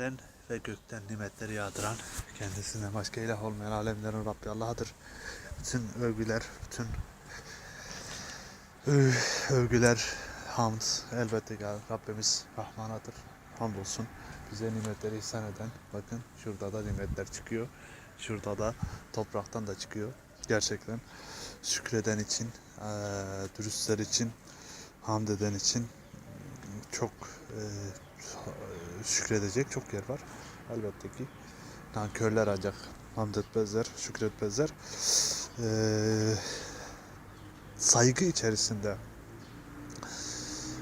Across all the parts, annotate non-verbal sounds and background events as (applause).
yerden ve gökten nimetleri yağdıran, kendisinden başka ilah olmayan alemlerin Rabbi Allah'dır. Bütün övgüler, bütün övgüler, hamd elbette ki Rabbimiz Rahman'adır. Hamdolsun bize nimetleri ihsan eden. Bakın şurada da nimetler çıkıyor. Şurada da topraktan da çıkıyor. Gerçekten şükreden için, dürüstler için, hamd eden için çok eee, şükredecek çok yer var. Elbette ki nankörler ancak hamd etmezler, şükretmezler. Eee, saygı içerisinde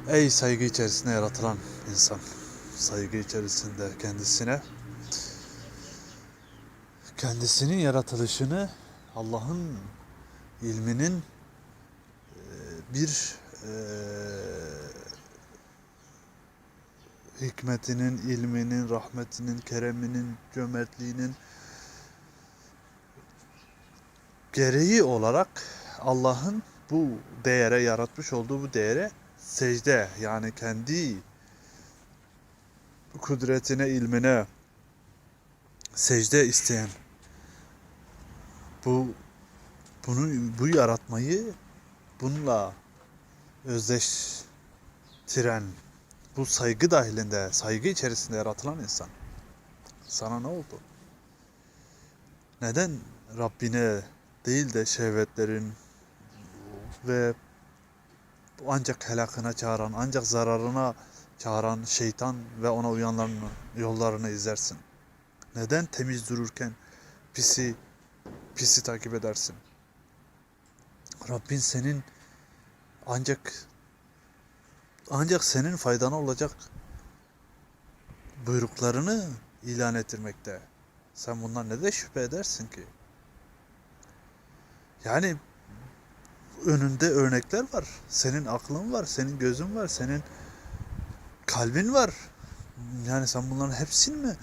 ey saygı içerisinde yaratılan insan saygı içerisinde kendisine kendisinin yaratılışını Allah'ın ilminin eee, bir eee, hikmetinin, ilminin, rahmetinin, kereminin, cömertliğinin gereği olarak Allah'ın bu değere yaratmış olduğu bu değere secde yani kendi kudretine, ilmine secde isteyen bu bunu bu yaratmayı bununla özdeştiren bu saygı dahilinde, saygı içerisinde yaratılan insan. Sana ne oldu? Neden Rabbine değil de şehvetlerin ve ancak helakına çağıran, ancak zararına çağıran şeytan ve ona uyanların yollarını izlersin? Neden temiz dururken pisi pisi takip edersin? Rabbin senin ancak ancak senin faydana olacak buyruklarını ilan ettirmekte. Sen bundan ne de şüphe edersin ki? Yani önünde örnekler var. Senin aklın var, senin gözün var, senin kalbin var. Yani sen bunların hepsini mi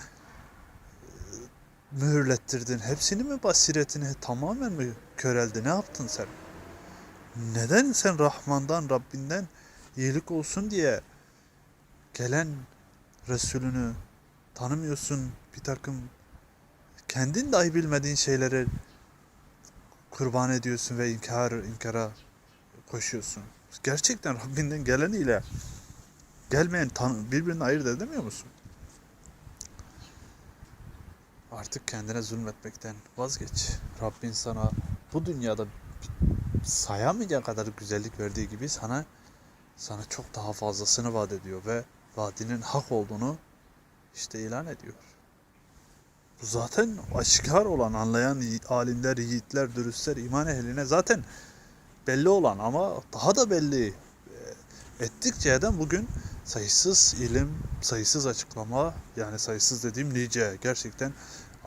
mühürlettirdin? Hepsini mi basiretini tamamen mi köreldi? Ne yaptın sen? Neden sen Rahman'dan, Rabbinden iyilik olsun diye gelen Resulünü tanımıyorsun bir takım kendin dahi bilmediğin şeyleri kurban ediyorsun ve inkar inkara koşuyorsun. Gerçekten Rabbinden geleniyle gelmeyen tan birbirini ayırt edemiyor musun? Artık kendine zulmetmekten vazgeç. Rabbin sana bu dünyada sayamayacak kadar güzellik verdiği gibi sana sana çok daha fazlasını vaat ediyor ve vaadinin hak olduğunu işte ilan ediyor. Bu zaten aşikar olan, anlayan alimler, yiğitler, dürüstler, iman ehline zaten belli olan ama daha da belli e, ettikçe eden bugün sayısız ilim, sayısız açıklama yani sayısız dediğim nice gerçekten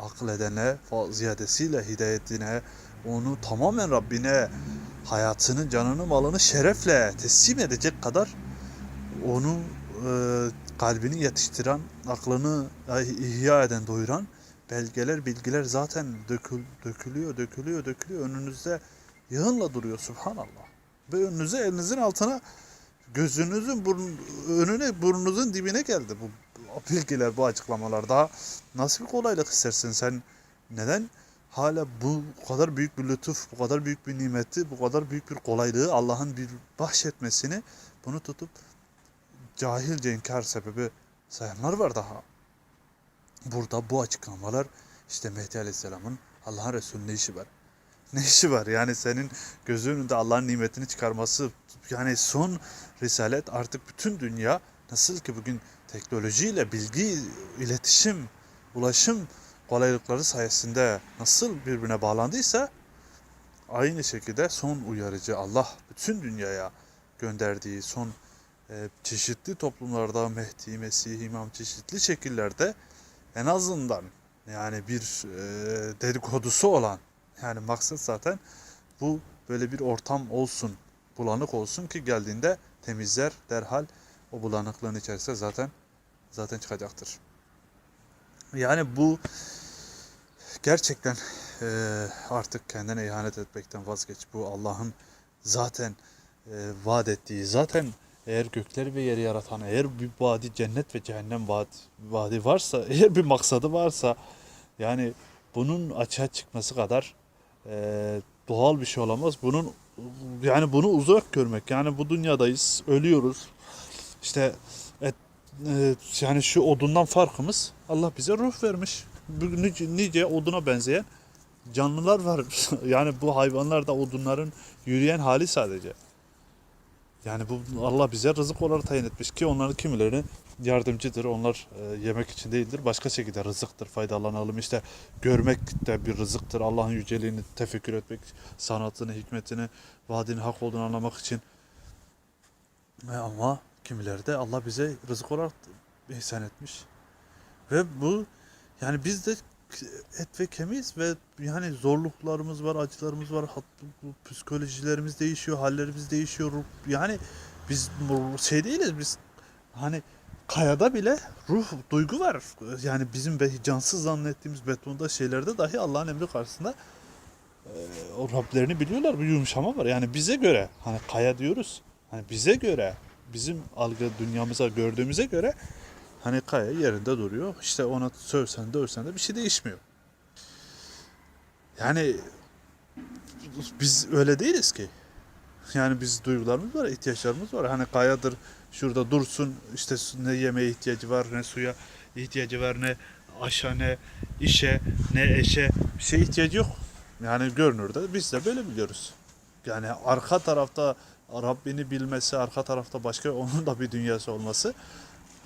akıl edene ziyadesiyle hidayetine onu tamamen Rabbine hayatını, canını, malını şerefle teslim edecek kadar onu e, kalbini yetiştiren, aklını eh, ihya eden, doyuran belgeler, bilgiler zaten dökül, dökülüyor, dökülüyor, dökülüyor. Önünüzde yığınla duruyor subhanallah. Ve önünüze elinizin altına gözünüzün burun, önüne burnunuzun dibine geldi bu bilgiler, bu açıklamalar. Daha nasıl bir kolaylık istersin sen? Neden hala bu kadar büyük bir lütuf, bu kadar büyük bir nimeti, bu kadar büyük bir kolaylığı Allah'ın bir bahşetmesini bunu tutup cahilce inkar sebebi sayanlar var daha. Burada bu açıklamalar işte Mehdi Aleyhisselam'ın Allah'ın Resulü'nün ne işi var? Ne işi var? Yani senin gözünün önünde Allah'ın nimetini çıkarması yani son risalet artık bütün dünya nasıl ki bugün teknolojiyle bilgi, iletişim, ulaşım kolaylıkları sayesinde nasıl birbirine bağlandıysa aynı şekilde son uyarıcı Allah bütün dünyaya gönderdiği son e, çeşitli toplumlarda Mehdi, Mesih, İmam çeşitli şekillerde en azından yani bir e, dedikodusu olan yani maksat zaten bu böyle bir ortam olsun, bulanık olsun ki geldiğinde temizler derhal o bulanıklığın içerisinde zaten zaten çıkacaktır. Yani bu gerçekten e, artık kendine ihanet etmekten vazgeç. Bu Allah'ın zaten e, vaat ettiği, zaten eğer gökleri ve yeri yaratan, eğer bir vadi cennet ve cehennem vadi, vadi varsa, (laughs) eğer bir maksadı varsa yani bunun açığa çıkması kadar e, doğal bir şey olamaz. Bunun yani bunu uzak görmek. Yani bu dünyadayız, ölüyoruz. İşte et, e, yani şu odundan farkımız Allah bize ruh vermiş. Nice, nice oduna benzeyen canlılar var. (laughs) yani bu hayvanlar da odunların yürüyen hali sadece. Yani bu Allah bize rızık olarak tayin etmiş ki onların kimileri yardımcıdır. Onlar e, yemek için değildir. Başka şekilde rızıktır. Faydalanalım. İşte görmek de bir rızıktır. Allah'ın yüceliğini tefekkür etmek, sanatını, hikmetini, vaadinin hak olduğunu anlamak için. E, ama kimileri de Allah bize rızık olarak ihsan etmiş. Ve bu yani biz de et ve kemiğiz ve yani zorluklarımız var, acılarımız var, psikolojilerimiz değişiyor, hallerimiz değişiyor. Yani biz şey değiliz biz hani kayada bile ruh, duygu var. Yani bizim cansız zannettiğimiz betonda şeylerde dahi Allah'ın emri karşısında e, o Rablerini biliyorlar. Bir yumuşama var. Yani bize göre hani kaya diyoruz. Hani bize göre bizim algı dünyamıza gördüğümüze göre Hani kaya yerinde duruyor. İşte ona sövsen de ölsen de bir şey değişmiyor. Yani biz öyle değiliz ki. Yani biz duygularımız var, ihtiyaçlarımız var. Hani kayadır şurada dursun işte ne yemeğe ihtiyacı var, ne suya ihtiyacı var, ne aşa, ne işe, ne eşe bir şey ihtiyacı yok. Yani görünürde biz de böyle biliyoruz. Yani arka tarafta Rabbini bilmesi, arka tarafta başka (laughs) onun da bir dünyası olması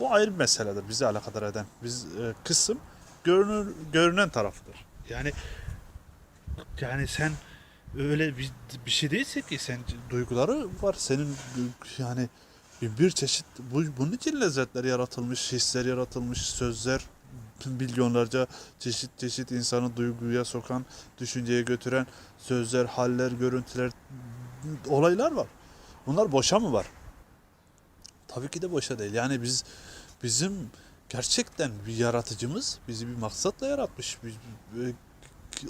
bu ayrı bir meseledir bizi alakadar eden. Biz e, kısım görünür görünen tarafıdır. Yani yani sen öyle bir, bir şey değilse ki sen duyguları var senin yani bir, bir çeşit bu, bunun için lezzetler yaratılmış, hisler yaratılmış, sözler milyonlarca çeşit çeşit insanı duyguya sokan, düşünceye götüren sözler, haller, görüntüler, olaylar var. Bunlar boşa mı var? Tabii ki de boşa değil. Yani biz bizim gerçekten bir yaratıcımız bizi bir maksatla yaratmış. Bir, bir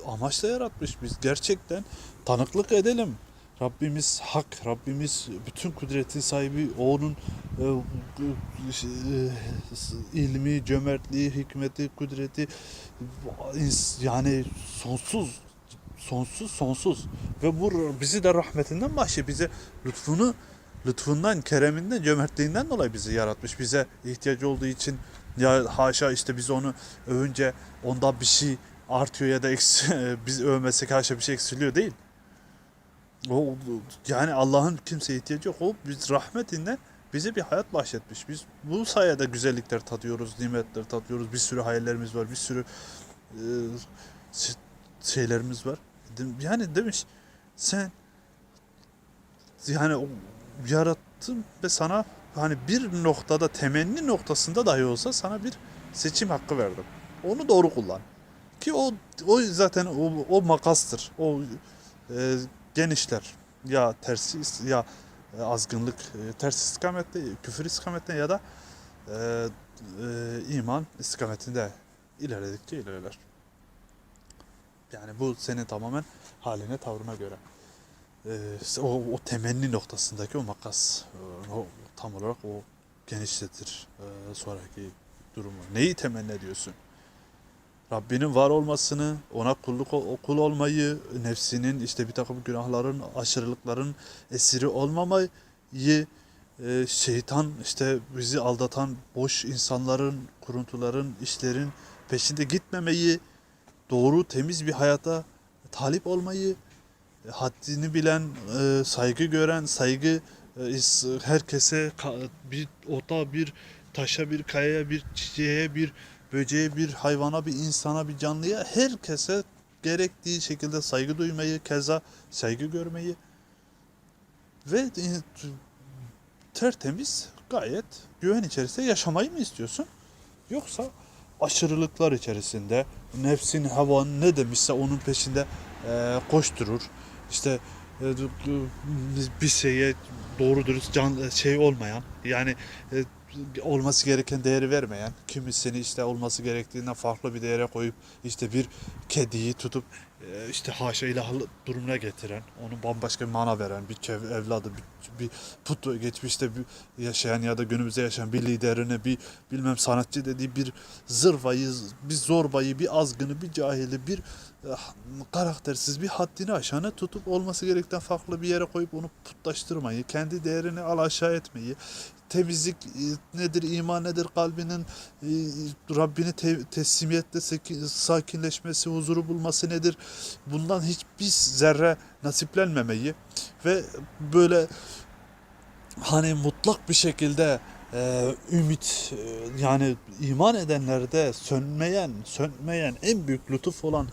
amaçla yaratmış. Biz gerçekten tanıklık edelim. Rabbimiz hak, Rabbimiz bütün kudretin sahibi, onun e, e, ilmi, cömertliği, hikmeti, kudreti yani sonsuz, sonsuz, sonsuz ve bu bizi de rahmetinden bahşe bize lütfunu lütfundan, kereminden, cömertliğinden dolayı bizi yaratmış. Bize ihtiyacı olduğu için ya haşa işte biz onu övünce ondan bir şey artıyor ya da eksi, (laughs) biz övmesek haşa bir şey eksiliyor değil. O yani Allah'ın kimseye ihtiyacı yok. O biz rahmetinden bize bir hayat bahşetmiş. Biz bu sayede güzellikler tadıyoruz, nimetler tadıyoruz. Bir sürü hayallerimiz var, bir sürü e, şey- şeylerimiz var. Yani demiş sen yani yarattım ve sana hani bir noktada temenni noktasında dahi olsa sana bir seçim hakkı verdim. Onu doğru kullan. Ki o o zaten o, o makastır. O e, genişler. Ya tersi ya e, azgınlık e, ters istikamette, küfür istikametinde ya da e, e, iman istikametinde ilerledikçe ilerler. Yani bu senin tamamen haline, tavrına göre. İşte o, o temenni noktasındaki o makas e, o, tam olarak o genişletir e, sonraki durumu. Neyi temenni ediyorsun? Rabbinin var olmasını, ona kulluk o kul olmayı, nefsinin işte bir takım günahların, aşırılıkların esiri olmamayı, e, şeytan işte bizi aldatan boş insanların, kuruntuların, işlerin peşinde gitmemeyi, doğru temiz bir hayata talip olmayı, haddini bilen, e, saygı gören, saygı e, herkese bir ota, bir taşa, bir kayaya, bir çiçeğe, bir böceğe, bir hayvana, bir insana, bir canlıya herkese gerektiği şekilde saygı duymayı, keza saygı görmeyi ve e, tertemiz, gayet güven içerisinde yaşamayı mı istiyorsun? Yoksa aşırılıklar içerisinde nefsin, havan ne demişse onun peşinde e, koşturur. İşte e, bir şeye doğru dürüst can şey olmayan yani e, olması gereken değeri vermeyen, kimisini işte olması gerektiğinden farklı bir değere koyup işte bir kediyi tutup e, işte haşa ilahlı durumuna getiren, onu bambaşka bir mana veren, bir kev- evladı, bir, bir put geçmişte bir yaşayan ya da günümüzde yaşayan bir liderini, bir bilmem sanatçı dediği bir zırvayı, bir zorbayı, bir azgını, bir cahili, bir karaktersiz bir haddini aşanı tutup olması gerekten farklı bir yere koyup onu putlaştırmayı, kendi değerini al aşağı etmeyi, temizlik e, nedir, iman nedir, kalbinin e, Rabbini te- teslimiyetle sakinleşmesi, huzuru bulması nedir? Bundan hiçbir zerre nasiplenmemeyi ve böyle hani mutlak bir şekilde ümit yani iman edenlerde sönmeyen sönmeyen en büyük lütuf olan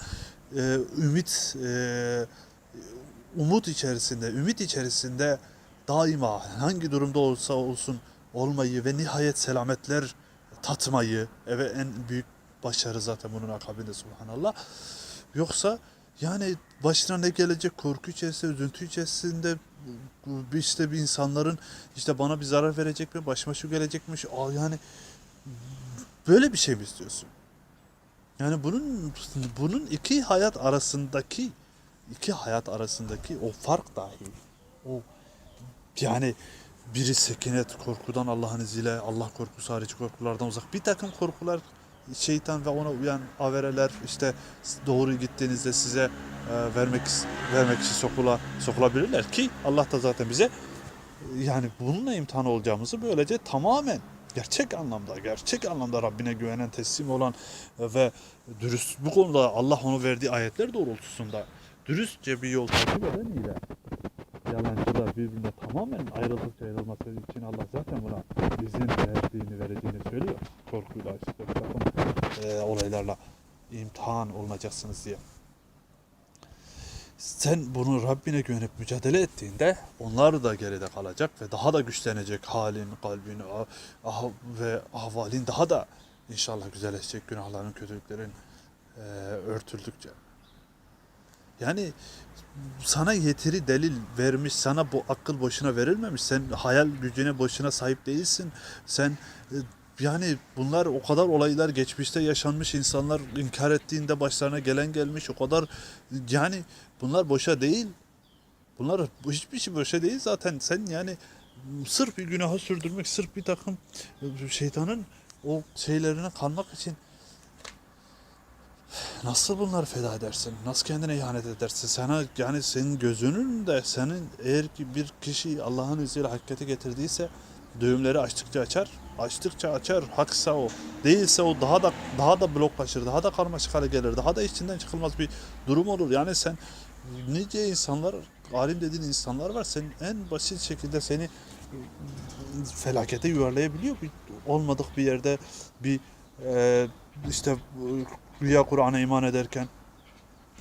e, ümit e, umut içerisinde ümit içerisinde daima hangi durumda olsa olsun olmayı ve nihayet selametler tatmayı ve en büyük başarı zaten bunun akabinde subhanallah yoksa yani başına ne gelecek korku içerisinde üzüntü içerisinde işte bir insanların işte bana bir zarar verecek mi başıma şu gelecekmiş Aa, yani böyle bir şey mi istiyorsun? Yani bunun bunun iki hayat arasındaki iki hayat arasındaki o fark dahi o yani biri sekinet korkudan Allah'ın izniyle Allah korkusu harici korkulardan uzak bir takım korkular şeytan ve ona uyan avereler işte doğru gittiğinizde size e, vermek vermek için sokula sokulabilirler ki Allah da zaten bize yani bununla imtihan olacağımızı böylece tamamen gerçek anlamda gerçek anlamda Rabbine güvenen teslim olan e, ve dürüst bu konuda Allah onu verdiği ayetler doğrultusunda dürüstçe bir yol takip eden ile yalancılar birbirine tamamen ayrıldıkça ayrılması için Allah zaten buna izin verdiğini vereceğini söylüyor. Korkuyla işte bir takım e, olaylarla imtihan olunacaksınız diye. Sen bunu Rabbine güvenip mücadele ettiğinde onlar da geride kalacak ve daha da güçlenecek halin, kalbin ah- ve ahvalin daha da inşallah güzelleşecek günahların, kötülüklerin e, örtüldükçe. Yani sana yeteri delil vermiş, sana bu akıl boşuna verilmemiş. Sen hayal gücüne boşuna sahip değilsin. Sen e, yani bunlar o kadar olaylar geçmişte yaşanmış insanlar inkar ettiğinde başlarına gelen gelmiş o kadar yani bunlar boşa değil. Bunlar bu hiçbir şey boşa değil zaten. Sen yani sırf bir günaha sürdürmek, sırf bir takım e, şeytanın o şeylerine kanmak için Nasıl bunları feda edersin? Nasıl kendine ihanet edersin? Sana yani senin gözünün de senin eğer ki bir kişi Allah'ın izniyle hakikate getirdiyse düğümleri açtıkça açar, açtıkça açar. Haksa o. Değilse o daha da daha da bloklaşır, daha da karmaşık hale gelir, daha da içinden çıkılmaz bir durum olur. Yani sen nice insanlar, alim dediğin insanlar var. Senin en basit şekilde seni felakete yuvarlayabiliyor. Bir, olmadık bir yerde bir e, işte Rüya Kur'an'a iman ederken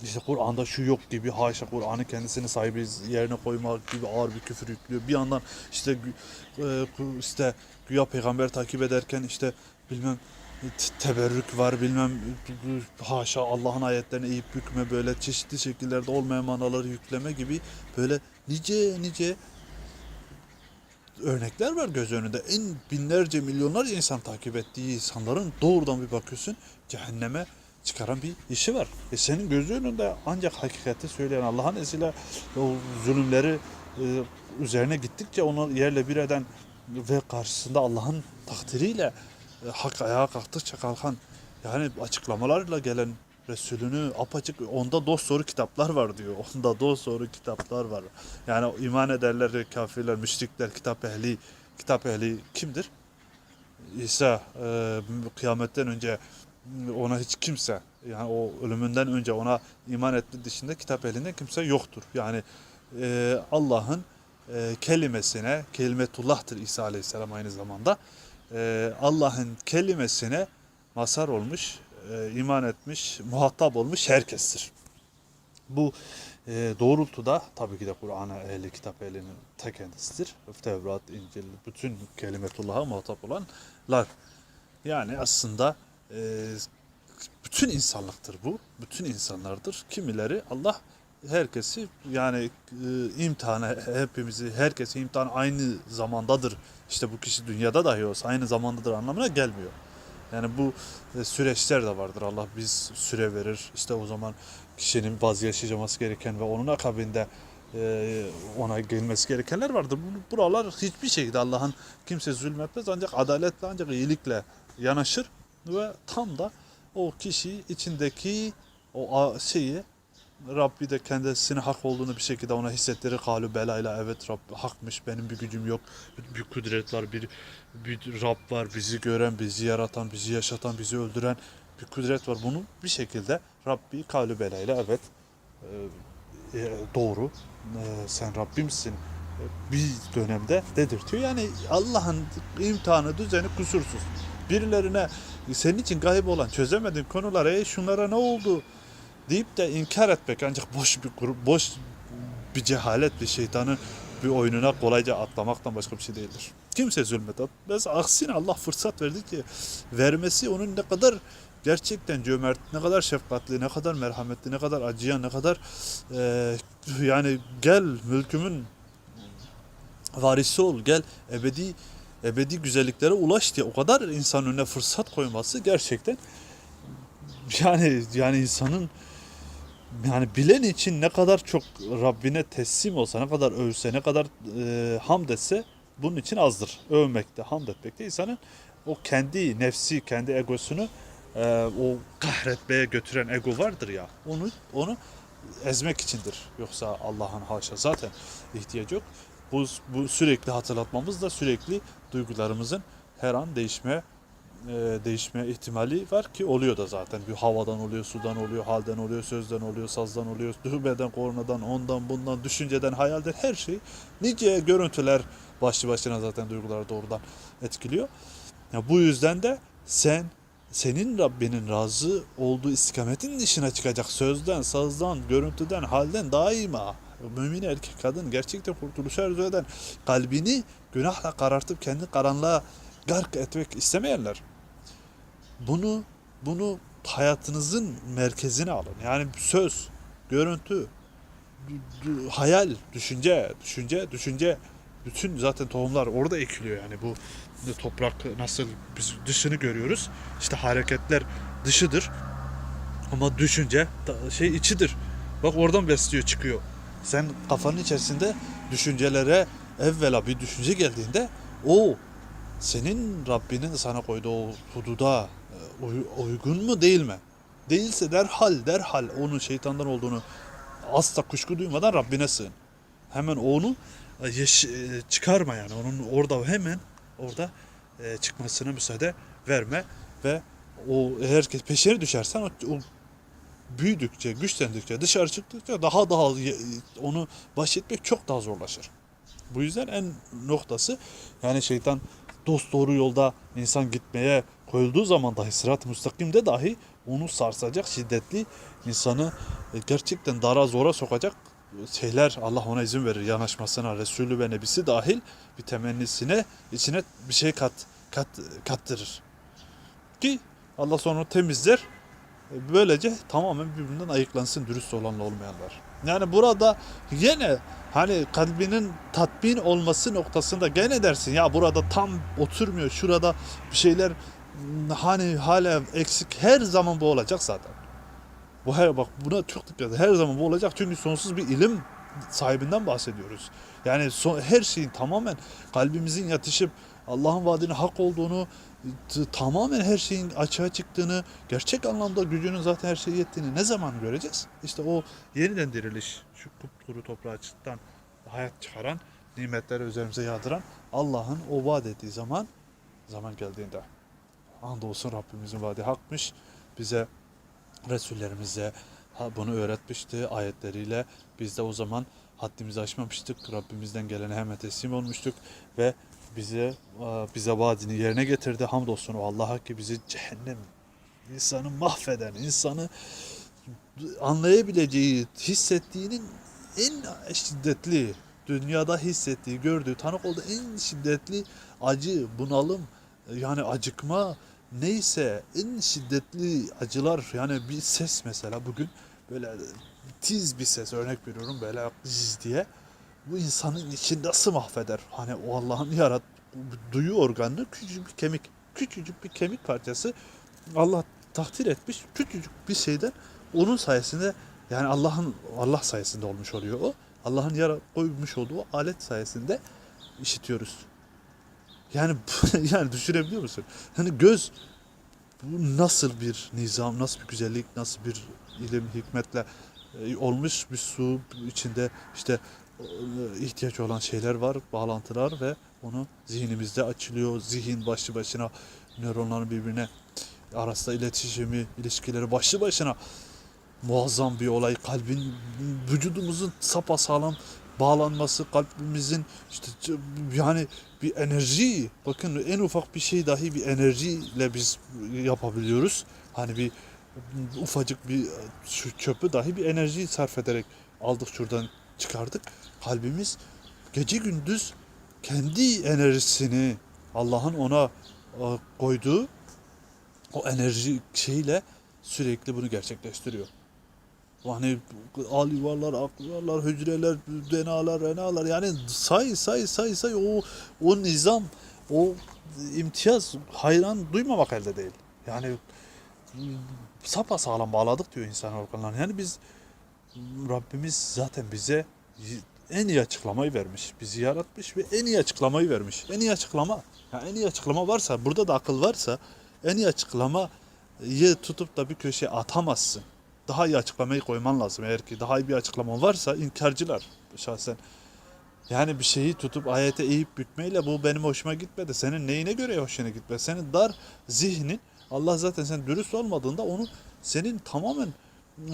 işte Kur'an'da şu yok gibi haşa Kur'an'ı kendisini sahibi yerine koymak gibi ağır bir küfür yüklüyor. Bir yandan işte e, işte güya peygamber takip ederken işte bilmem te- teberrük var bilmem haşa Allah'ın ayetlerini eğip bükme böyle çeşitli şekillerde olmayan manaları yükleme gibi böyle nice nice örnekler var göz önünde. En binlerce milyonlarca insan takip ettiği insanların doğrudan bir bakıyorsun cehenneme çıkaran bir işi var. E senin gözü önünde ancak hakikati söyleyen Allah'ın izniyle o zulümleri e, üzerine gittikçe onu yerle bir eden ve karşısında Allah'ın takdiriyle e, hak ayağa kalktıkça kalkan yani açıklamalarla gelen Resulünü apaçık onda dost doğru kitaplar var diyor. (laughs) Onda dost doğru kitaplar var. Yani iman ederler kafirler, müşrikler, kitap ehli. Kitap ehli kimdir? İsa e, kıyametten önce ona hiç kimse yani o ölümünden önce ona iman ettiği dışında kitap elinde kimse yoktur. Yani e, Allah'ın e, kelimesine, kelimetullah'tır İsa Aleyhisselam aynı zamanda. E, Allah'ın kelimesine mazhar olmuş, e, iman etmiş, muhatap olmuş herkestir. Bu e, doğrultuda tabii ki de Kur'an'a ehli kitap ehlinin ta kendisidir. Tevrat, İncil, bütün kelimetullah'a muhatap olanlar. Yani aslında e, bütün insanlıktır bu. Bütün insanlardır. Kimileri Allah herkesi yani e, imtihana hepimizi herkesi imtihan aynı zamandadır. İşte bu kişi dünyada dahi olsa aynı zamandadır anlamına gelmiyor. Yani bu e, süreçler de vardır. Allah biz süre verir. İşte o zaman kişinin vazgeçilmesi gereken ve onun akabinde e, ona gelmesi gerekenler vardır. Bu- Buralar hiçbir şekilde Allah'ın kimse zulmetmez ancak adaletle ancak iyilikle yanaşır ve tam da o kişi içindeki o şeyi Rabbi de kendisine hak olduğunu bir şekilde ona hissettirir. Kalu belayla evet Rab hakmış benim bir gücüm yok. Bir kudret var, bir, bir Rab var bizi gören, bizi yaratan, bizi yaşatan, bizi öldüren bir kudret var. Bunu bir şekilde Rabbi kalu belayla evet e, e, doğru e, sen Rabbimsin e, bir dönemde dedirtiyor. Yani Allah'ın imtihanı düzeni kusursuz. Birilerine senin için gayb olan çözemediğin konulara "Ey şunlara ne oldu deyip de inkar etmek ancak boş bir grup, boş bir cehalet bir şeytanın bir oyununa kolayca atlamaktan başka bir şey değildir. Kimse zulmet etmez. Aksine Allah fırsat verdi ki vermesi onun ne kadar gerçekten cömert, ne kadar şefkatli, ne kadar merhametli, ne kadar acıyan, ne kadar eee, yani gel mülkümün varisi ol, gel ebedi ebedi güzelliklere ulaş diye o kadar insan önüne fırsat koyması gerçekten yani yani insanın yani bilen için ne kadar çok Rabbine teslim olsa, ne kadar övse, ne kadar e, hamd etse bunun için azdır. Övmekte, hamd etmekte insanın o kendi nefsi, kendi egosunu e, o kahretmeye götüren ego vardır ya. Onu onu ezmek içindir. Yoksa Allah'ın haşa zaten ihtiyacı yok. Bu, bu sürekli hatırlatmamız da sürekli duygularımızın her an değişme e, değişme ihtimali var ki oluyor da zaten. Bir havadan oluyor, sudan oluyor, halden oluyor, sözden oluyor, sazdan oluyor, düğmeden, kornadan, ondan, bundan, düşünceden, hayalden her şey. Nice görüntüler başlı başına zaten duyguları doğrudan etkiliyor. Ya bu yüzden de sen senin Rabbinin razı olduğu istikametin dışına çıkacak sözden, sazdan, görüntüden, halden daima mümin erkek kadın gerçekten kurtuluşu arzu eden kalbini günahla karartıp kendi karanlığa gark etmek istemeyenler bunu bunu hayatınızın merkezine alın. Yani söz, görüntü, hayal, düşünce, düşünce, düşünce bütün zaten tohumlar orada ekiliyor yani bu toprak nasıl biz dışını görüyoruz. İşte hareketler dışıdır. Ama düşünce şey içidir. Bak oradan besliyor çıkıyor. Sen kafanın içerisinde düşüncelere evvela bir düşünce geldiğinde o senin Rabbinin sana koyduğu o hududa e, uy- uygun mu değil mi? Değilse derhal derhal onun şeytandan olduğunu asla kuşku duymadan Rabbine sığın. Hemen onu e, e, çıkarma yani onun orada hemen orada çıkmasına müsaade verme ve o herkes peşine düşersen o, o büyüdükçe, güçlendikçe, dışarı çıktıkça daha daha onu baş etmek çok daha zorlaşır. Bu yüzden en noktası yani şeytan dost doğru yolda insan gitmeye koyulduğu zaman dahi sırat-ı müstakimde dahi onu sarsacak şiddetli insanı e, gerçekten dara zora sokacak şeyler Allah ona izin verir yanaşmasına Resulü ve Nebisi dahil bir temennisine içine bir şey kat, kat kattırır. Ki Allah sonra temizler. Böylece tamamen birbirinden ayıklansın dürüst olanla olmayanlar. Yani burada yine hani kalbinin tatmin olması noktasında gene dersin ya burada tam oturmuyor şurada bir şeyler hmm, hani hala eksik her zaman bu olacak zaten. Bu her bak buna çok dikkat. Her zaman bu olacak çünkü sonsuz bir ilim sahibinden bahsediyoruz. Yani son, her şeyin tamamen kalbimizin yatışıp Allah'ın vaadinin hak olduğunu tamamen her şeyin açığa çıktığını, gerçek anlamda gücünün zaten her şeye yettiğini ne zaman göreceğiz? İşte o yeniden diriliş, şu kupkuru toprağından hayat çıkaran, nimetleri üzerimize yağdıran Allah'ın o vaat ettiği zaman, zaman geldiğinde. Andolsun Rabbimizin vaadi hakmış. Bize Resullerimize bunu öğretmişti ayetleriyle. Biz de o zaman haddimizi aşmamıştık. Rabbimizden gelene hemen teslim olmuştuk ve bize e, bize vaadini yerine getirdi. Hamdolsun o Allah'a ki bizi cehennem insanı mahveden, insanı anlayabileceği, hissettiğinin en şiddetli dünyada hissettiği, gördüğü, tanık olduğu en şiddetli acı, bunalım, yani acıkma neyse en şiddetli acılar yani bir ses mesela bugün böyle tiz bir ses örnek veriyorum böyle diye bu insanın içini nasıl mahveder? Hani o Allah'ın yarat duyu organını küçücük bir kemik küçücük bir kemik parçası Allah takdir etmiş küçücük bir şeyden onun sayesinde yani Allah'ın Allah sayesinde olmuş oluyor o. Allah'ın yara koymuş olduğu alet sayesinde işitiyoruz. Yani (laughs) yani düşünebiliyor musun? Hani göz bu nasıl bir nizam, nasıl bir güzellik, nasıl bir ilim, hikmetle e, olmuş bir su içinde işte ihtiyaç olan şeyler var, bağlantılar ve onu zihnimizde açılıyor. Zihin başlı başına nöronların birbirine arasında iletişimi, ilişkileri başlı başına muazzam bir olay. Kalbin, vücudumuzun sapasağlam bağlanması, kalbimizin işte yani bir enerji, bakın en ufak bir şey dahi bir enerjiyle biz yapabiliyoruz. Hani bir ufacık bir çöpü dahi bir enerji sarf ederek aldık şuradan çıkardık. Kalbimiz gece gündüz kendi enerjisini Allah'ın ona e, koyduğu o enerji şeyle sürekli bunu gerçekleştiriyor. Hani al yuvarlar, ak yuvarlar, hücreler, denalar, renalar yani say say say say o o nizam, o imtiyaz hayran duymamak elde değil. Yani sapa sağlam bağladık diyor insan organlarını. Yani biz Rabbimiz zaten bize en iyi açıklamayı vermiş. Bizi yaratmış ve en iyi açıklamayı vermiş. En iyi açıklama. Ya en iyi açıklama varsa, burada da akıl varsa en iyi açıklamayı tutup da bir köşeye atamazsın. Daha iyi açıklamayı koyman lazım. Eğer ki daha iyi bir açıklama varsa inkarcılar şahsen. Yani bir şeyi tutup ayete eğip bükmeyle bu benim hoşuma gitmedi. Senin neyine göre hoşuna gitmedi? Senin dar zihnin Allah zaten sen dürüst olmadığında onu senin tamamen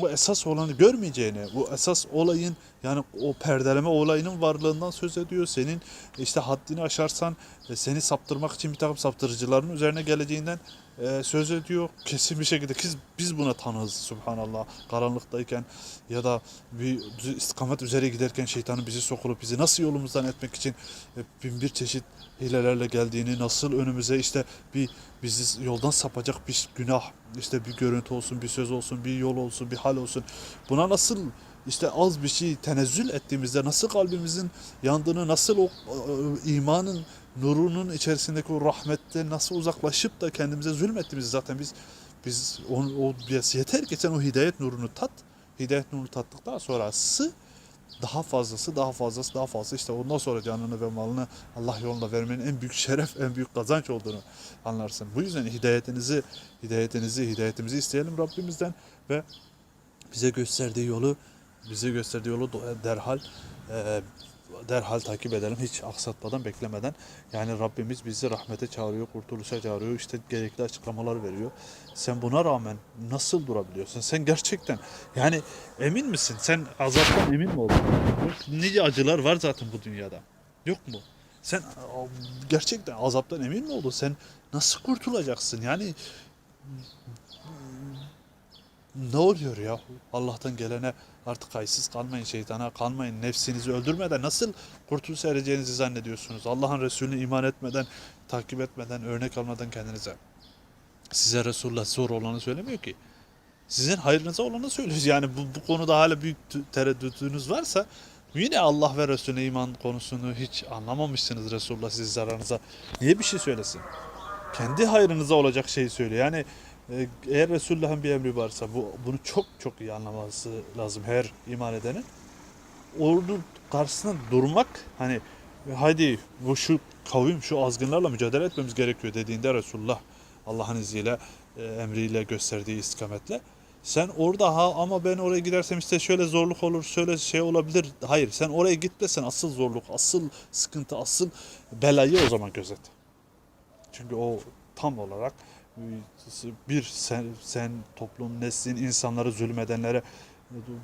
o esas olanı görmeyeceğini, bu esas olayın yani o perdeleme olayının varlığından söz ediyor. Senin işte haddini aşarsan e, seni saptırmak için bir takım saptırıcıların üzerine geleceğinden e, söz ediyor. Kesin bir şekilde biz, biz buna tanığız subhanallah. Karanlıktayken ya da bir istikamet üzere giderken şeytanın bizi sokulup bizi nasıl yolumuzdan etmek için e, bin bir çeşit hilelerle geldiğini, nasıl önümüze işte bir bizi yoldan sapacak bir günah, işte bir görüntü olsun, bir söz olsun, bir yol olsun, bir hal olsun. Buna nasıl işte az bir şey tenezzül ettiğimizde nasıl kalbimizin yandığını, nasıl o e, imanın nurunun içerisindeki o rahmette nasıl uzaklaşıp da kendimize zulmettiğimizi zaten biz biz o biraz yeter ki sen o hidayet nurunu tat. Hidayet nurunu tattıktan sonrası daha fazlası, daha fazlası, daha fazlası işte ondan sonra canını ve malını Allah yolunda vermenin en büyük şeref, en büyük kazanç olduğunu anlarsın. Bu yüzden hidayetinizi, hidayetinizi, hidayetimizi isteyelim Rabbimizden ve bize gösterdiği yolu, bize gösterdiği yolu derhal e, derhal takip edelim hiç aksatmadan beklemeden. Yani Rabbimiz bizi rahmete çağırıyor kurtuluşa çağırıyor işte gerekli açıklamalar veriyor. Sen buna rağmen nasıl durabiliyorsun? Sen gerçekten yani emin misin? Sen azaptan emin mi oldun? Nice acılar var zaten bu dünyada. Yok mu? Sen gerçekten azaptan emin mi oldun? Sen nasıl kurtulacaksın? Yani ne oluyor ya? Allah'tan gelene Artık kayıtsız kalmayın şeytana kalmayın. Nefsinizi öldürmeden nasıl kurtuluş ereceğinizi zannediyorsunuz? Allah'ın Resulüne iman etmeden, takip etmeden, örnek almadan kendinize. Size Resulullah zor olanı söylemiyor ki. Sizin hayrınıza olanı söylüyoruz. Yani bu, bu konuda hala büyük tereddütünüz varsa yine Allah ve Resulüne iman konusunu hiç anlamamışsınız Resulullah siz zararınıza. Niye bir şey söylesin? Kendi hayrınıza olacak şeyi söylüyor. Yani eğer Resulullah'ın bir emri varsa bu bunu çok çok iyi anlaması lazım her iman edenin. Onun karşısında durmak hani haydi bu şu kavim şu azgınlarla mücadele etmemiz gerekiyor dediğinde Resulullah Allah'ın izniyle e, emriyle gösterdiği istikametle sen orada ha ama ben oraya gidersem işte şöyle zorluk olur, şöyle şey olabilir. Hayır, sen oraya gitmesen asıl zorluk, asıl sıkıntı, asıl belayı o zaman gözet. Çünkü o tam olarak bir sen, sen toplum, neslin, insanları zulmedenlere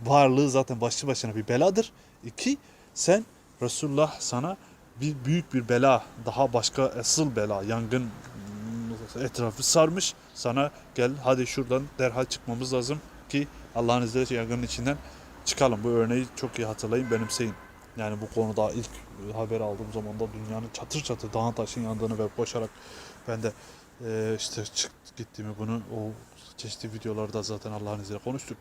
varlığı zaten başlı başına bir beladır. İki, sen Resulullah sana bir büyük bir bela, daha başka asıl bela, yangın etrafı sarmış. Sana gel hadi şuradan derhal çıkmamız lazım ki Allah'ın izniyle yangının içinden çıkalım. Bu örneği çok iyi hatırlayın, benimseyin. Yani bu konuda ilk haber aldığım zaman da dünyanın çatır çatır dağın taşın yandığını ve koşarak ben de e, işte çık gittiğimi bunu o çeşitli videolarda zaten Allah'ın izniyle konuştuk.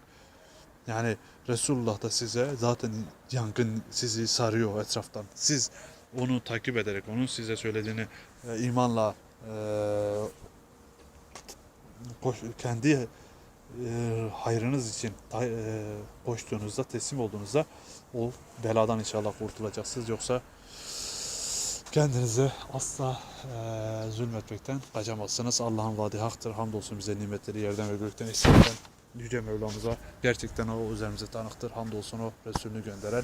Yani Resulullah da size zaten yangın sizi sarıyor etraftan. Siz onu takip ederek, onun size söylediğini e, imanla e, koş, kendi e, hayrınız için e, koştuğunuzda, teslim olduğunuzda o beladan inşallah kurtulacaksınız. Yoksa kendinize asla e, zulmetmekten kaçamazsınız. Allah'ın vaadi haktır. Hamdolsun bize nimetleri yerden ve gökten eden Yüce Mevlamıza gerçekten o üzerimize tanıktır. Hamdolsun o Resulünü gönderen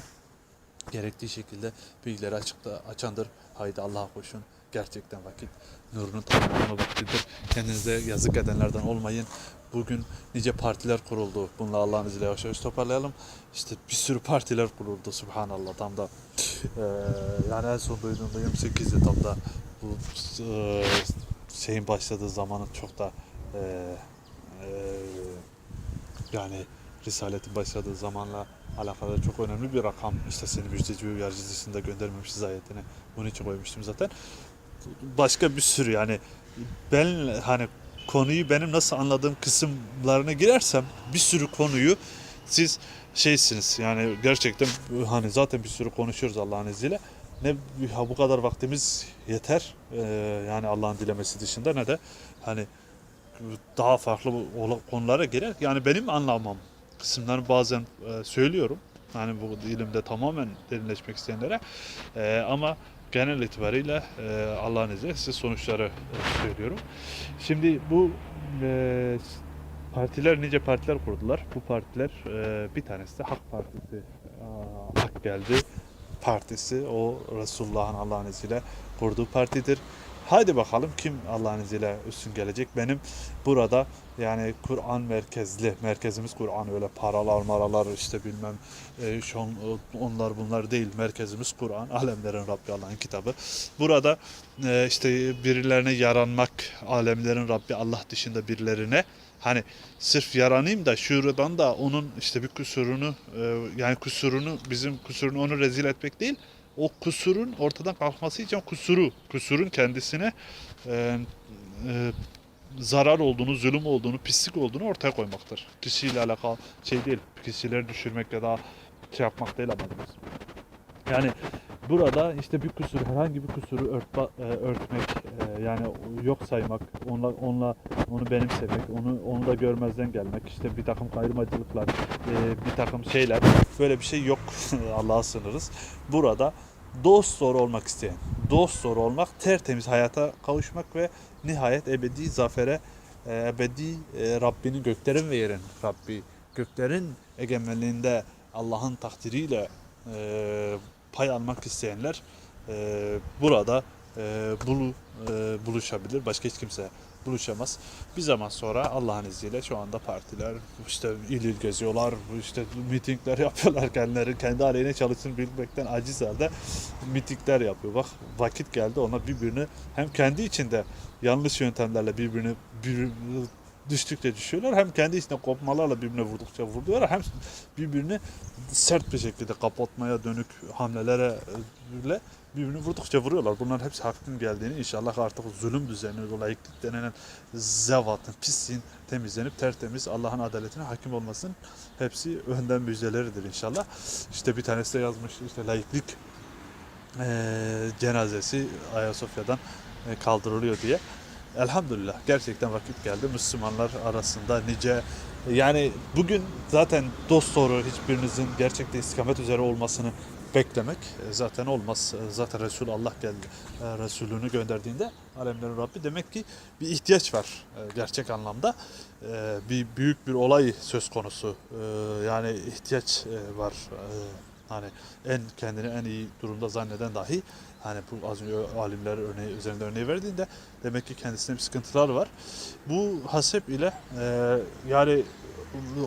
gerektiği şekilde bilgileri açıkta açandır. Haydi Allah'a koşun. Gerçekten vakit nurunun tamamına vaktidir. Kendinize yazık edenlerden olmayın. Bugün nice partiler kuruldu. Bununla Allah'ın izniyle yavaş yavaş toparlayalım. İşte bir sürü partiler kuruldu. Subhanallah tam da. Eee yani en son duyduğumda 28'de tam da bu eee, şeyin başladığı zamanın çok da eee, eee, yani Risaletin başladığı zamanla alakalı çok önemli bir rakam. İşte seni müjdeci ve uyarıcı dizisinde göndermemişiz ayetini. Bunun için koymuştum zaten. Başka bir sürü yani ben hani konuyu benim nasıl anladığım kısımlarına girersem bir sürü konuyu siz şeysiniz yani gerçekten hani zaten bir sürü konuşuyoruz Allah'ın izniyle. Ne ha, bu kadar vaktimiz yeter Ee, yani Allah'ın dilemesi dışında ne de hani daha farklı konulara girer. Yani benim anlamam kısımlarını bazen e, söylüyorum. Hani bu ilimde tamamen derinleşmek isteyenlere. E, ama genel itibariyle e, Allah'ın izniyle size sonuçları e, söylüyorum. Şimdi bu e, partiler nice partiler kurdular. Bu partiler e, bir tanesi de Hak Partisi. Aa, Hak geldi partisi o Resulullah'ın Allah'ın izniyle kurduğu partidir. Haydi bakalım kim Allah'ın izniyle üstün gelecek. Benim burada yani Kur'an merkezli, merkezimiz Kur'an öyle paralar maralar işte bilmem e, şon, onlar bunlar değil. Merkezimiz Kur'an, alemlerin Rabbi Allah'ın kitabı. Burada e, işte birilerine yaranmak, alemlerin Rabbi Allah dışında birilerine hani sırf yaranayım da şuradan da onun işte bir kusurunu e, yani kusurunu bizim kusurunu onu rezil etmek değil o kusurun ortadan kalkması için kusuru, kusurun kendisine e, e, zarar olduğunu, zulüm olduğunu, pislik olduğunu ortaya koymaktır. Kişiyle alakalı şey değil, kişileri düşürmek ya da şey yapmak değil amacımız. Yani burada işte bir kusur, herhangi bir kusuru örtba, e, örtmek, e, yani yok saymak, onunla, onunla onu benimsemek, onu onu da görmezden gelmek, işte bir takım kayrımacılıklar, e, bir takım şeyler, böyle bir şey yok. (laughs) Allah'a sınırız. Burada dost doğru olmak isteyen, dost doğru olmak, tertemiz hayata kavuşmak ve nihayet ebedi zafere, e, ebedi e, Rabbinin göklerin ve yerin Rabbi, göklerin egemenliğinde Allah'ın takdiriyle e, pay almak isteyenler e, burada e, bulu, e, buluşabilir. Başka hiç kimse buluşamaz. Bir zaman sonra Allah'ın izniyle şu anda partiler işte il il geziyorlar, işte mitingler (laughs) yapıyorlar kendileri kendi aleyhine çalışsın bilmekten aciz halde mitingler yapıyor. Bak vakit geldi ona birbirini hem kendi içinde yanlış yöntemlerle birbirini bir, düştükçe düşüyorlar hem kendi içinde kopmalarla birbirine vurdukça vuruyorlar hem birbirini sert bir şekilde kapatmaya dönük hamlelere e, birbirini vurdukça vuruyorlar. Bunların hepsi hakkın geldiğini inşallah artık zulüm düzeni, o layıklık denilen zevatın, pisliğin temizlenip tertemiz Allah'ın adaletine hakim olmasının hepsi önden müjdeleridir inşallah. İşte bir tanesi de yazmış işte layıklık eee, cenazesi Ayasofya'dan e, kaldırılıyor diye. Elhamdülillah gerçekten vakit geldi. Müslümanlar arasında nice yani bugün zaten dost doğru hiçbirinizin gerçekte istikamet üzere olmasını beklemek e, zaten olmaz. E, Zaten Resul Allah geldi. e, Resulünü gönderdiğinde alemlerin Rabbi demek ki bir ihtiyaç var gerçek anlamda. Bir büyük bir olay söz konusu. Yani ihtiyaç var. Hani en kendini en iyi durumda zanneden dahi hani bu az önce alimler örneği üzerinde örneği verdiğinde demek ki kendisinde bir sıkıntılar var. Bu hasep ile e, yani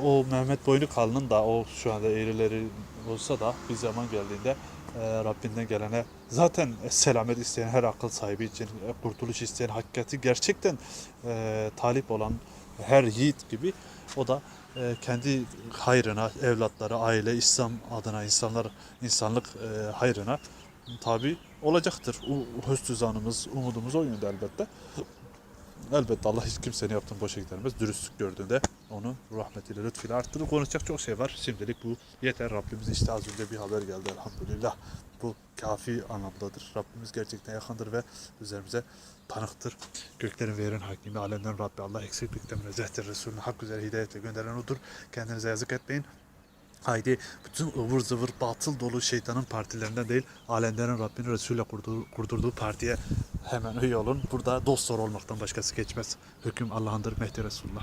o Mehmet Boynu Kalın'ın da o şu anda eğrileri olsa da bir zaman geldiğinde e, Rabbinden gelene zaten selamet isteyen her akıl sahibi için e, kurtuluş isteyen hakikati gerçekten e, talip olan her yiğit gibi o da e, kendi hayrına, evlatları, aile, İslam adına insanlar insanlık e, hayrına tabi olacaktır. Hüsnü zanımız, umudumuz o yönde elbette. Elbette Allah hiç kimsenin yaptığını boşa gidermez. Dürüstlük gördüğünde onu rahmetiyle lütfüyle arttırır. Konuşacak çok şey var. Şimdilik bu yeter. Rabbimiz işte az önce bir haber geldi elhamdülillah. Bu kafi anlamdadır. Rabbimiz gerçekten yakındır ve üzerimize tanıktır. Göklerin ve yerin hakimi, alemlerin Rabbi Allah eksiklikten münezzehtir. Resulüne hak üzere hidayetle gönderen odur. Kendinize yazık etmeyin. Haydi bütün ıvır zıvır batıl dolu şeytanın partilerinden değil alemlerin Rabbinin Resulüyle kurduğu, kurdurduğu partiye hemen üye olun. Burada dost olmaktan başkası geçmez. Hüküm Allah'ındır Mehdi Resulullah.